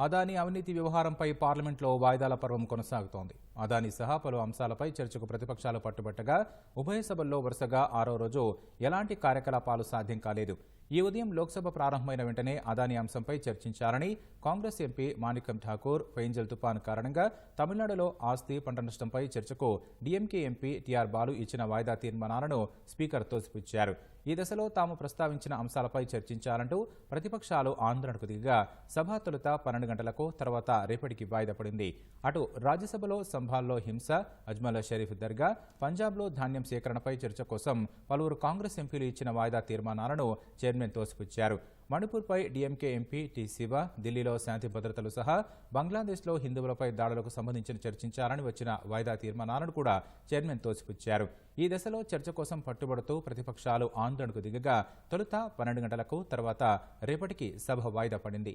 అదానీ అవినీతి వ్యవహారంపై పార్లమెంట్లో వాయిదాల పర్వం కొనసాగుతోంది. అదానీ సహా పలు అంశాలపై చర్చకు ప్రతిపక్షాలు పట్టుబట్టగా ఉభయ సభల్లో వరుసగా ఆరో రోజు ఎలాంటి కార్యకలాపాలు సాధ్యం కాలేదు. ఈ ఉదయం లోక్సభ ప్రారంభమైన వెంటనే అదానీ అంశంపై చర్చించాలని కాంగ్రెస్ ఎంపీ మాణికం ఠాకూర్ ఫెయింజల్ తుపాను కారణంగా తమిళనాడులో ఆస్తి పంట నష్టంపై చర్చకు డీఎంకే ఎంపీ టీఆర్ బాలు ఇచ్చిన వాయిదా తీర్మానాలను స్పీకర్ తోసిపుచ్చారు. ఈ దశలో తాము ప్రస్తావించిన అంశాలపై చర్చించాలంటూ ప్రతిపక్షాలు ఆందోళనకు దిగగా సభ తొలుత పన్నెండు గంటలకు తర్వాత రేపటికి వాయిదా పడింది. అటు రాజ్యసభలో సంభాల్లో హింస అజ్మల్ షరీఫ్ దర్గా పంజాబ్లో ధాన్యం సేకరణపై చర్చ కోసం పలువురు కాంగ్రెస్ ఎంపీలు ఇచ్చిన వాయిదా తీర్మానాలను చైర్మన్ తోసిపుచ్చారు. మణిపూర్పై డీఎంకే ఎంపీ టి శివ ఢిల్లీలో శాంతి భద్రతలు సహా బంగ్లాదేశ్లో హిందువులపై దాడులకు సంబంధించిన చర్చించాలని వచ్చిన వాయిదా తీర్మానాలను కూడా చైర్మన్ తోసిపుచ్చారు. ఈ దశలో చర్చ కోసం పట్టుబడుతూ ప్రతిపక్షాలు ఆందోళనకు దిగగా తొలుత పన్నెండు గంటలకు తర్వాత రేపటికి సభ వాయిదా పడింది.